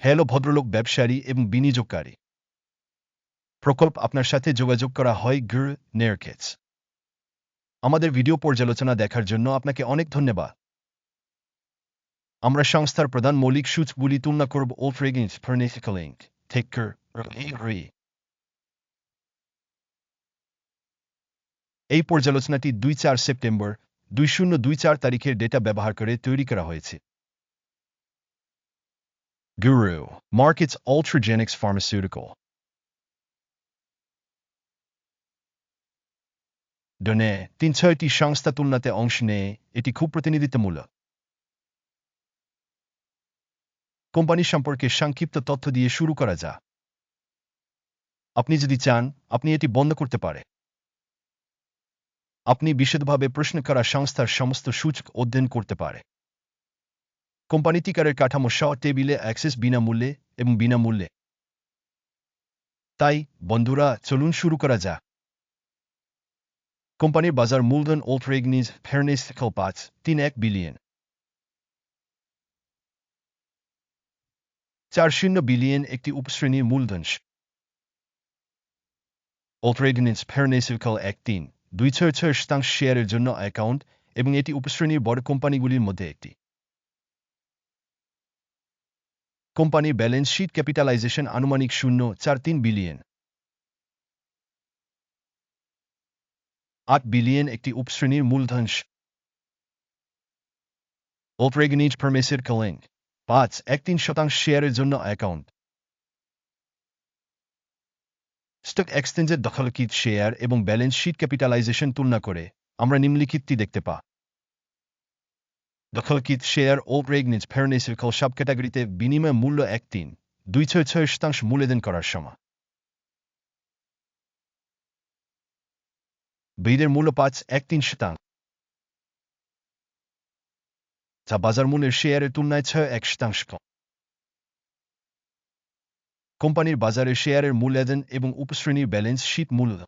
Hello ভদ্রলোক ব্যবসায়ী এবং বিনিয়োগকারী। প্রকল্প আপনার সাথে যোগাযোগ করা হয় গ্র নেরকেটস আমাদের ভিডিও পর্যালোচনা দেখার জন্য আপনাকে অনেক ধন্যবাদ। আমরা সংস্থার প্রধান মৌলিক সূচগুলি তুলনা করব ও ফ্রেগেন্স ফার্নেসিক্যাল ইঙ্ক টেক্কার এই পর্যালোচনাটি দুই চার সেপ্টেম্বর দুই শূন্য দুই চার তারিখের ডেটা ব্যবহার করে তৈরি করা হয়েছে। Guru, markets Ultragenics Pharmaceutical. ডনে তিন ছয়টি সংস্থা তুলনাতে অংশ নেয় এটি খুব প্রতিনিধিত্বমূলক। কোম্পানি সম্পর্কে সংক্ষিপ্ত তথ্য দিয়ে শুরু করা যা আপনি যদি চান, আপনি এটি বন্ধ করতে পারে। আপনি বিশদভাবে প্রশ্ন করা সংস্থার সমস্ত সূচক অধ্যয়ন করতে পারে। কোম্পানিটি কারের কাঠামো সহ টেবিলে অ্যাক্সেস বিনামূল্যে এবং বিনামূল্যে। তাই, বন্ধুরা, চলুন শুরু করা যাক। কোম্পানির বাজার মূলধন ওল্ড রেগনিজ ফেয়ারনেস পাঁচ তিন এক বিলিয়ন। চার শূন্য বিলিয়ন একটি উপশ্রেণীর মূলধন ওল্ট্রেগনিজ ফেয়ারনেসিক্যাল এক তিন, দুই ছয় ছয় শতাংশ শেয়ারের জন্য অ্যাকাউন্ট এবং এটি উপশ্রেণীর বড় কোম্পানিগুলির মধ্যে একটি। কোম্পানির ব্যালেন্স শিট ক্যাপিটালাইজেশন আনুমানিক শূন্য চার তিন বিলিয়ন। আট বিলিয়ন একটি উপশ্রেণীর মূলধন ওপ্রেগনিজ পারমেসের কলেন পাঁচ, এক তিন শতাংশ শেয়ারের জন্য অ্যাকাউন্ট। স্টক এক্সচেঞ্জের দখলকিত শেয়ার এবং ব্যালেন্স শিট ক্যাপিটালাইজেশন তুলনা করে আমরা নিম্নলিখিতটি দেখতে পা দখলকিত শেয়ার ও রেগনিজ ফেরনেসিকল সব ক্যাটাগরিতে বিনিময় মূল্য এক তিন দুই ছয় ছয় শতাংশ মূল্যদান করার সময়। বীদের মূল্য পাঁচ এক তিন শতাংশ। যা বাজার মূল্যের শেয়ারের তুলনায় ছয় এক শতাংশ কম। কোম্পানির বাজারে শেয়ারের মূল্যায়ন এবং উপশ্রেণীর ব্যালেন্স শীট মূল্য।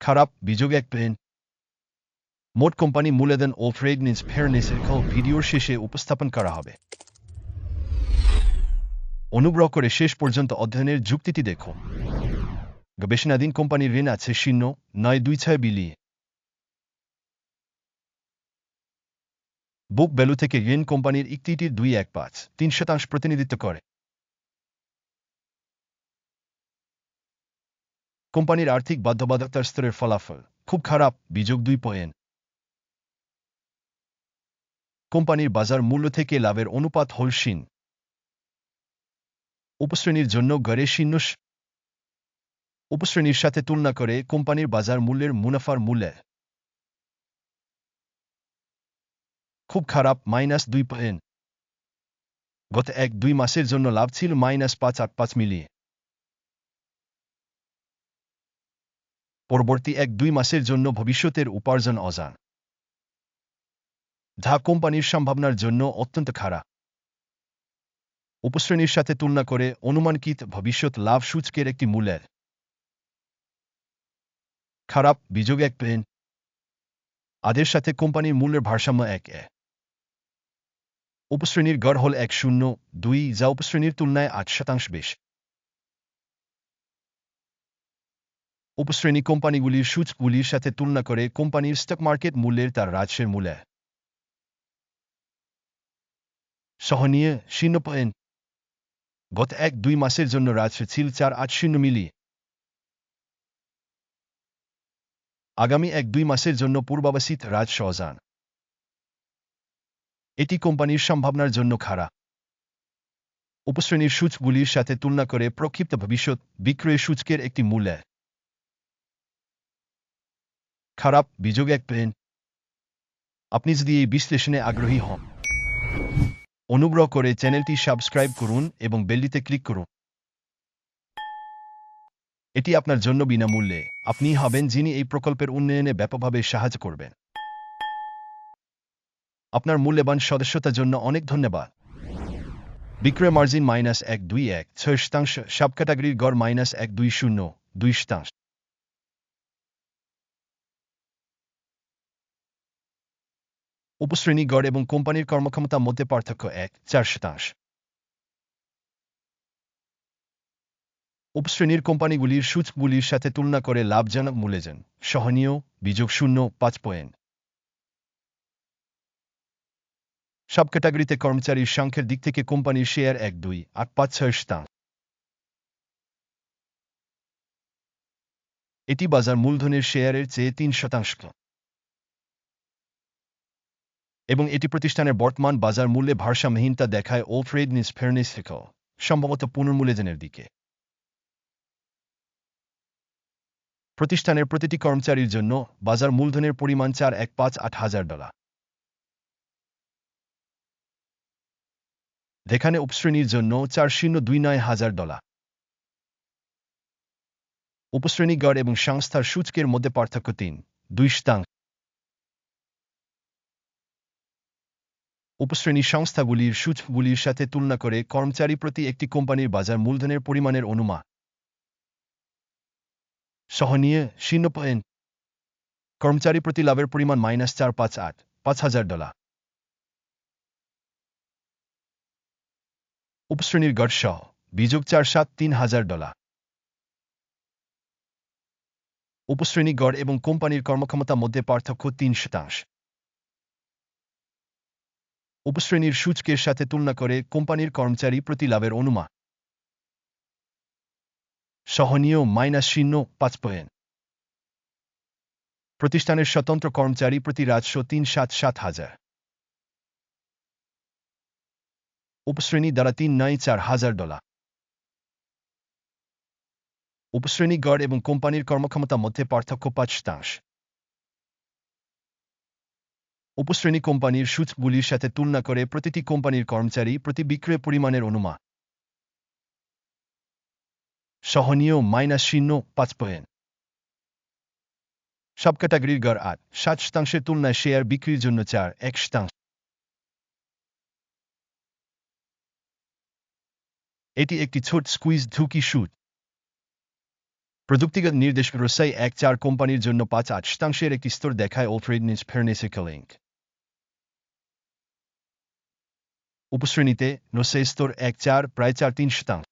খারাপ, বিযোগ এক পেন মোট কোম্পানি মূল্যায়ন ও ফ্রেগনেন্স ফেয়ারনেসের ভিডিওর শেষে উপস্থাপন করা হবে। অনুগ্রহ করে শেষ পর্যন্ত অধ্যয়নের যুক্তিটি দেখো গবেষণাধীন কোম্পানির ঋণ আছে শূন্য, নয়, দুই, ছয় বুক ভ্যালু থেকে ঋণ কোম্পানির ইকটিটির দুই এক পাঁচ, তিন শতাংশ প্রতিনিধিত্ব করে। কোম্পানির আর্থিক বাধ্যবাধকতার স্তরের ফলাফল, খুব খারাপ, বিযোগ দুই পয়েন্ট। কোম্পানির বাজার মূল্য থেকে লাভের অনুপাত হলসীন। উপশ্রেণীর জন্য গড়ে শূন্য উপশ্রেণীর সাথে তুলনা করে কোম্পানির বাজার মূল্যের মুনাফার মূল্যে। খুব খারাপ, মাইনাস দুই পয়েন্ট। গত এক দুই মাসের জন্য লাভ ছিল মাইনাস পাঁচ আট পাঁচ মিলিয়ে পরবর্তী এক দুই মাসের জন্য ভবিষ্যতের উপার্জন অজান। যা কোম্পানির সম্ভাবনার জন্য অত্যন্ত খারাপ। উপশ্রেণীর সাথে তুলনা করে অনুমানকৃত ভবিষ্যৎ লাভ সূচকের একটি মূল্যের। খারাপ বিযোগ এক পেন। আদের সাথে কোম্পানির মূল্যের ভারসাম্য এক এ। উপশ্রেণীর গড় হল এক শূন্য দুই, যা উপশ্রেণীর তুলনায় আট শতাংশ বেশ। উপশ্রেণী কোম্পানিগুলির সূচকগুলির সাথে তুলনা করে কোম্পানির স্টক মার্কেট মূল্যের তার রাজস্বের মূল্যে। সহনীয় শূন্য পয়েন্ট। গত এক দুই মাসের জন্য ছিল চার আট শূন্য মিলি আগামী এক দুই মাসের জন্য পূর্বাবাসিত রাজ অজান এটি কোম্পানির সম্ভাবনার জন্য খারাপ উপশ্রেণীর সূচগুলির সাথে তুলনা করে প্রক্ষিপ্ত ভবিষ্যৎ বিক্রয় সূচকের একটি মূল্য। খারাপ বিযোগ এক পেন আপনি যদি এই বিশ্লেষণে আগ্রহী হন। অনুগ্রহ করে চ্যানেলটি সাবস্ক্রাইব করুন এবং বেলটিতে ক্লিক করুন। এটি আপনার জন্য বিনামূল্যে। আপনি হবেন যিনি এই প্রকল্পের উন্নয়নে ব্যাপকভাবে সাহায্য করবেন। আপনার মূল্যবান সদস্যতার জন্য অনেক ধন্যবাদ। বিক্রয় মার্জিন মাইনাস এক দুই এক, ছয় শতাংশ সাব ক্যাটাগরির গড় মাইনাস এক দুই শূন্য, দুই শতাংশ। উপশ্রেণী গড় এবং কোম্পানির কর্মক্ষমতার মধ্যে পার্থক্য এক চার শতাংশ উপশ্রেণীর কোম্পানিগুলির সূচকগুলির সাথে তুলনা করে লাভজনক মূল্যজন সহনীয় বিযোগ শূন্য পাঁচ পয়েন্ট। সব ক্যাটাগরিতে কর্মচারীর সংখ্যার দিক থেকে কোম্পানির শেয়ার এক, দুই, আট, পাঁচ, ছয় শতাংশ। এটি বাজার মূলধনের শেয়ারের চেয়ে তিন শতাংশ। এবং এটি প্রতিষ্ঠানের বর্তমান বাজার মূল্যে ভারসাম্যহীনতা দেখায় ও ট্রেড নিস ফেয়ারনেস থেকে সম্ভবত পুনর্মূল্যজনের দিকে। প্রতিষ্ঠানের প্রতিটি কর্মচারীর জন্য বাজার মূলধনের পরিমাণ চার, এক, পাঁচ, আট হাজার ডলার। যেখানে উপশ্রেণীর জন্য চার শূন্য দুই নয় হাজার ডলার। উপশ্রেণী গড় এবং সংস্থার সূচকের মধ্যে পার্থক্য তিন, দুই শতাংশ। উপশ্রেণী সংস্থাগুলির সূচকগুলির সাথে তুলনা করে কর্মচারী প্রতি একটি কোম্পানির বাজার মূলধনের পরিমাণের অনুমান। সহনীয় শূন্য পয়েন্ট। কর্মচারী প্রতি লাভের পরিমাণ মাইনাস চার পাঁচ আট, পাঁচ হাজার ডলার। উপশ্রেণীর গড় সহ বিযোগ চার সাত তিন হাজার ডলার। উপশ্রেণী গড় এবং কোম্পানির কর্মক্ষমতার মধ্যে পার্থক্য তিন শতাংশ। উপশ্রেণীর সূচকের সাথে তুলনা করে কোম্পানির কর্মচারী প্রতি লাভের অনুমান। সহনীয় মাইনাস শূন্য পাঁচ পয়েন্ট। প্রতিষ্ঠানের স্বতন্ত্র কর্মচারী প্রতি রাজস্ব তিন সাত সাত হাজার। উপশ্রেণী দ্বারা তিন নয় চার হাজার ডলার। উপশ্রেণী গড় এবং কোম্পানির কর্মক্ষমতার মধ্যে পার্থক্য পাঁচ শতাংশ। উপশ্রেণী কোম্পানির সূচকগুলির সাথে তুলনা করে প্রতিটি কোম্পানির কর্মচারী প্রতি বিক্রয় পরিমাণের অনুমান। সহনীয় মাইনাস শূন্য পাঁচ পয়েন্ট। সব ক্যাটাগরির গড় আট, সাত শতাংশের তুলনায় শেয়ার বিক্রির জন্য চার, এক শতাংশ। এটি একটি ছোট স্কুইজ ঝুঁকি সুদ প্রযুক্তিগত নির্দেশ রসাই এক চার কোম্পানির জন্য পাঁচ আট শতাংশের একটি স্তর দেখায় ওফ্রেডনিস ফেয়ারনেসিক্যাল ইঙ্ক উপশ্রেণীতে নোসে স্তর এক চার, প্রায় চার তিন শতাংশ।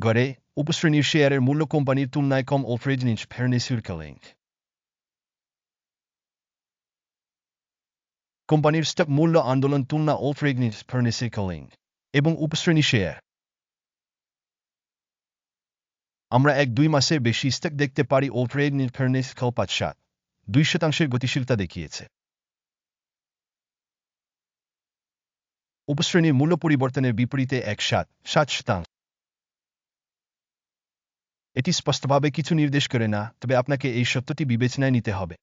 গড়ে উপশ্রেণীর শেয়ারের মূল্য কোম্পানির তুলনায় কম ওফ্রেডনিস ফেয়ারনেসিক্যাল ইঙ্ক কোম্পানির স্টক মূল্য আন্দোলন তুলনা ওফ্রেগনিস ফেয়ারনেসিক্যাল ইঙ্ক এবং উপশ্রেণী শেয়ার। আমরা এক দুই মাসের বেশি স্টক দেখতে পারি ও ট্রেড ফার্নেস খাও পাঁচ সাত দুই শতাংশের গতিশীলতা দেখিয়েছে। উপশ্রেণীর মূল্য পরিবর্তনের বিপরীতে এক সাত সাত শতাংশ। এটি স্পষ্টভাবে কিছু নির্দেশ করে না, তবে আপনাকে এই সত্যটি বিবেচনায় নিতে হবে।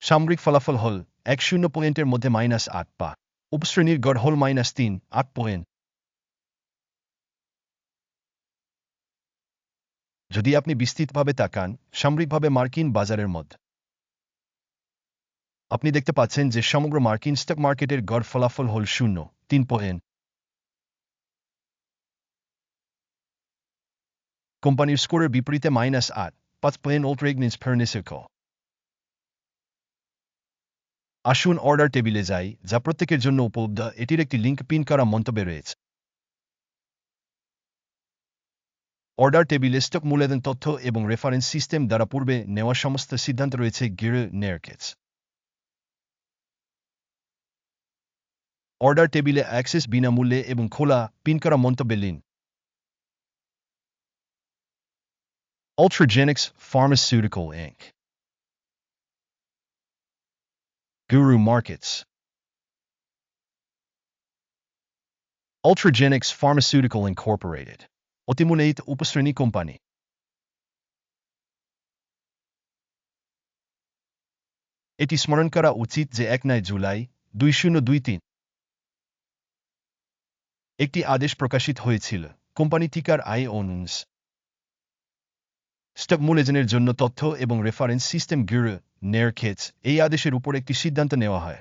সামরিক ফলাফল হল এক শূন্য পয়েন্টের মধ্যে মাইনাস আট পা। উপশ্রেণীর গড় হল মাইনাস তিন, আট পয়েন্ট। যদি আপনি বিস্তৃতভাবে তাকান, সামরিকভাবে মার্কিন বাজারের মধ্যে আপনি দেখতে পাচ্ছেন যে সমগ্র মার্কিন স্টক মার্কেটের গড় ফলাফল হল শূন্য, তিন পয়েন্ট। কোম্পানির স্কোরের বিপরীতে মাইনাস আট, পাঁচ পয়েন্ট ওল্ড রেগনিস ফার্নেসের আসুন অর্ডার টেবিলে যাই, যা প্রত্যেকের জন্য উপলব্ধ, এটির একটি লিঙ্ক পিন করা মন্তব্যে রয়েছে। অর্ডার টেবিলে স্টক মূল্যায়ন তথ্য এবং রেফারেন্স সিস্টেম দ্বারা পূর্বে নেওয়া সমস্ত সিদ্ধান্ত রয়েছে গিরে নেয়ারকেটস অর্ডার টেবিলে অ্যাক্সেস বিনামূল্যে এবং খোলা পিন করা মন্তব্যে লিন। Ultragenics Pharmaceutical, Inc. Guru Markets. Ultragenics Pharmaceutical, Incorporated. অতিমূলেইত উপশ্রেণী কোম্পানি এটি স্মরণ করা উচিত যে এক নয় জুলাই দুই শূন্য দুই তিন একটি আদেশ প্রকাশিত হয়েছিল কোম্পানি টিকার আই অনুন্স স্টক মূল্যজনের জন্য তথ্য এবং রেফারেন্স সিস্টেম গিরো নেয়ারকেটস এই আদেশের উপর একটি সিদ্ধান্ত নেওয়া হয়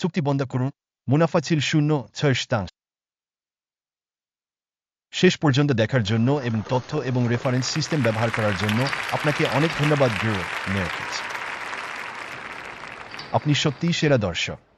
চুক্তি বন্ধ করুন মুনাফা ছিল শূন্য ছয় শতাংশ শেষ পর্যন্ত দেখার জন্য এবং তথ্য এবং রেফারেন্স সিস্টেম ব্যবহার করার জন্য আপনাকে অনেক ধন্যবাদ আপনি সত্যিই সেরা দর্শক।